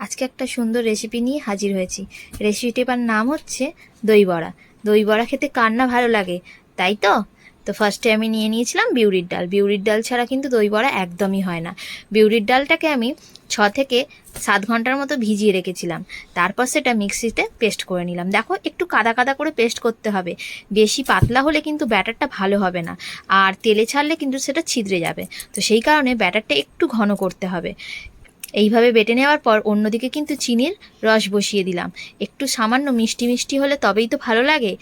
আজকে একটা সুন্দর রেসিপি নিয়ে হাজির হয়েছি। রেসিপিটির নাম হচ্ছে দই বড়া। দই বড়া খেতে কার না ভালো লাগে, তাই তো? তো ফার্স্টে আমি নিয়ে নিয়েছিলাম বিউরির ডাল। বিউরির ডাল ছাড়া কিন্তু দই বড়া একদমই হয় না। বিউরির ডালটাকে আমি ছ থেকে সাত ঘণ্টার মতো ভিজিয়ে রেখেছিলাম। তারপর সেটা মিক্সিতে পেস্ট করে নিলাম। দেখো, একটু কাদা কাদা করে পেস্ট করতে হবে। বেশি পাতলা হলে কিন্তু ব্যাটারটা ভালো হবে না। আর তেলে ছাড়লে কিন্তু সেটা ছিদ্রে যাবে। তো সেই কারণে ব্যাটারটা একটু ঘন করতে হবে। এইভাবে বেটে নেওয়ার পর অন্যদিকে কিন্তু চিনির রস বসিয়ে দিলাম। একটু সামান্য মিষ্টি মিষ্টি হলে তবেই তো ভালো লাগে।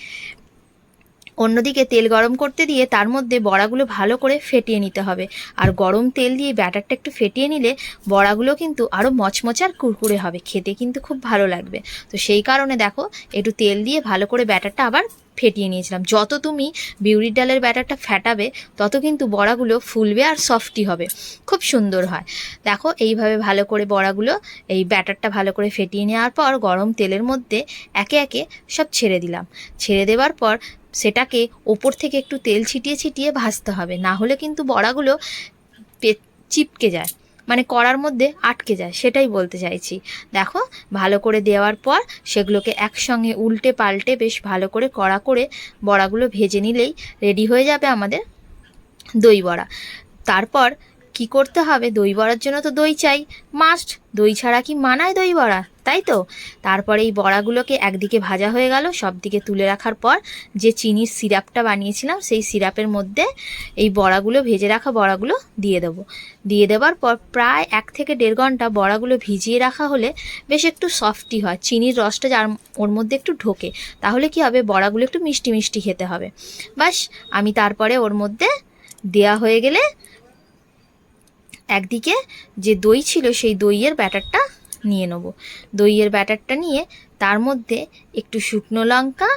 অন্যদিকে তেল গরম করতে দিয়ে তার মধ্যে বড়াগুলো ভালো করে ফেটিয়ে নিতে হবে। আর গরম তেল দিয়ে ব্যাটারটা একটু ফেটিয়ে নিলে বড়াগুলো কিন্তু আরও মচমচার কুরকুরে হবে। খেতে কিন্তু খুব ভালো লাগবে। তো সেই কারণে দেখো, একটু তেল দিয়ে ভালো করে ব্যাটারটা আবার ফেটিয়ে নিয়েছিলাম। যত তুমি বিউরির ডালের ব্যাটারটা ফেটাবে, তত কিন্তু বড়াগুলো ফুলবে আর সফটি হবে। খুব সুন্দর হয়। দেখো, এইভাবে ভালো করে বড়াগুলো, এই ব্যাটারটা ভালো করে ফেটিয়ে নেওয়ার পর গরম তেলের মধ্যে একে একে সব ছেড়ে দিলাম। ছেড়ে দেওয়ার পর সেটাকে ওপর থেকে একটু তেল ছিটিয়ে ছিটিয়ে ভাজতে হবে। না হলে কিন্তু বড়াগুলো চিপকে যায়। মানে করার মধ্যে আটকে যায়, সেটাই বলতে চাইছি। দেখো, ভালো করে দেওয়ার পর সেগুলোকে একসঙ্গে উল্টে পাল্টে বেশ ভালো করে কড়া করে বড়াগুলো ভেজে নিলেই রেডি হয়ে যাবে আমাদের দই বড়া। তারপর কি করতে হবে? দই বড়ার জন্য তো দই চাই। মাস্ট দই ছাড়া কি মানায় দই বড়া? তাই তো? তারপরে এই বড়াগুলোকে একদিকে ভাজা হয়ে গেল সব দিকে তুলে রাখার পর যে চিনির সিরাপটা বানিয়েছিলাম, সেই সিরাপের মধ্যে এই বড়াগুলো, ভেজে রাখা বড়াগুলো দিয়ে দেবো। দিয়ে দেওয়ার পর প্রায় এক থেকে দেড় ঘণ্টা বড়াগুলো ভিজিয়ে রাখা হলে বেশ একটু সফটি হয়, চিনির রসটা যার ওর মধ্যে একটু ঢোকে, তাহলে কি হবে? বড়াগুলো একটু মিষ্টি মিষ্টি খেতে হবে। বাস আমি তারপরে ওর মধ্যে দেয়া হয়ে গেলে একদিকে যে দই ছিল, সেই দইয়ের ব্যাটারটা নিয়ে নেব। দইয়ের ব্যাটারটা নিয়ে তার মধ্যে একটু শুকনো লঙ্কা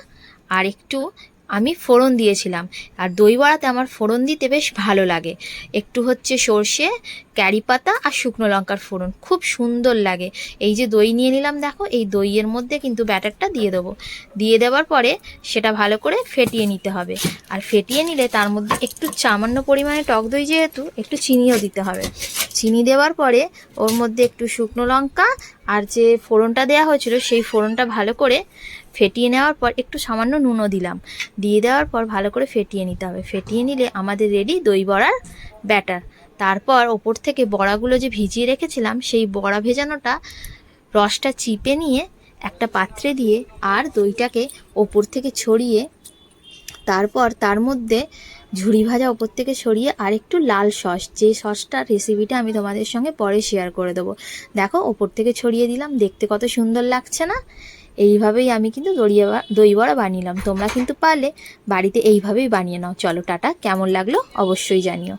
আর একটু আমি ফোড়ন দিয়েছিলাম। আর দই বড়াতে আমার ফোড়ন দিতে বেশ ভালো লাগে। একটু হচ্ছে সর্ষে, ক্যারি পাতা আর শুকনো লঙ্কার ফোড়ন। খুব সুন্দর লাগে। এই যে দই নিয়ে নিলাম, দেখো, এই দইয়ের মধ্যে কিন্তু ব্যাটারটা দিয়ে দেবো। দিয়ে দেওয়ার পরে সেটা ভালো করে ফেটিয়ে নিতে হবে। আর ফেটিয়ে নিলে তার মধ্যে একটু সামান্য পরিমাণে টক দই যেহেতু, একটু চিনিও দিতে হবে। চিনি দেওয়ার পরে ওর মধ্যে একটু শুকনো লঙ্কা আর যে ফোড়নটা দেওয়া হয়েছিল, সেই ফোড়নটা ভালো করে ফেটিয়ে নেওয়ার পর একটু সামান্য নুনও দিলাম। দিয়ে দেওয়ার পর ভালো করে ফেটিয়ে নিতে হবে। ফেটিয়ে নিলে আমাদের রেডি দই বড়ার ব্যাটার তারপর ওপর থেকে বড়াগুলো যে ভিজিয়ে রেখেছিলাম, সেই বড়া ভেজানোটা রসটা চিপে নিয়ে একটা পাত্রে দিয়ে আর দইটাকে ওপর থেকে ছড়িয়ে, তারপর তার মধ্যে ঝুড়ি ভাজা ওপর থেকে ছড়িয়ে আর একটু লাল সস। যে সসটার রেসিপিটা আমি তোমাদের সঙ্গে পরে শেয়ার করে দেবো। দেখো, ওপর থেকে ছড়িয়ে দিলাম। দেখতে কত সুন্দর লাগছে না? এইভাবেই আমি কিন্তু দড়িয়ে দই বড়া বানিয়েলাম তোমরা কিন্তু পারলে বাড়িতে এইভাবেই বানিয়ে নাও। চলো টাটা, কেমন লাগল অবশ্যই জানিও।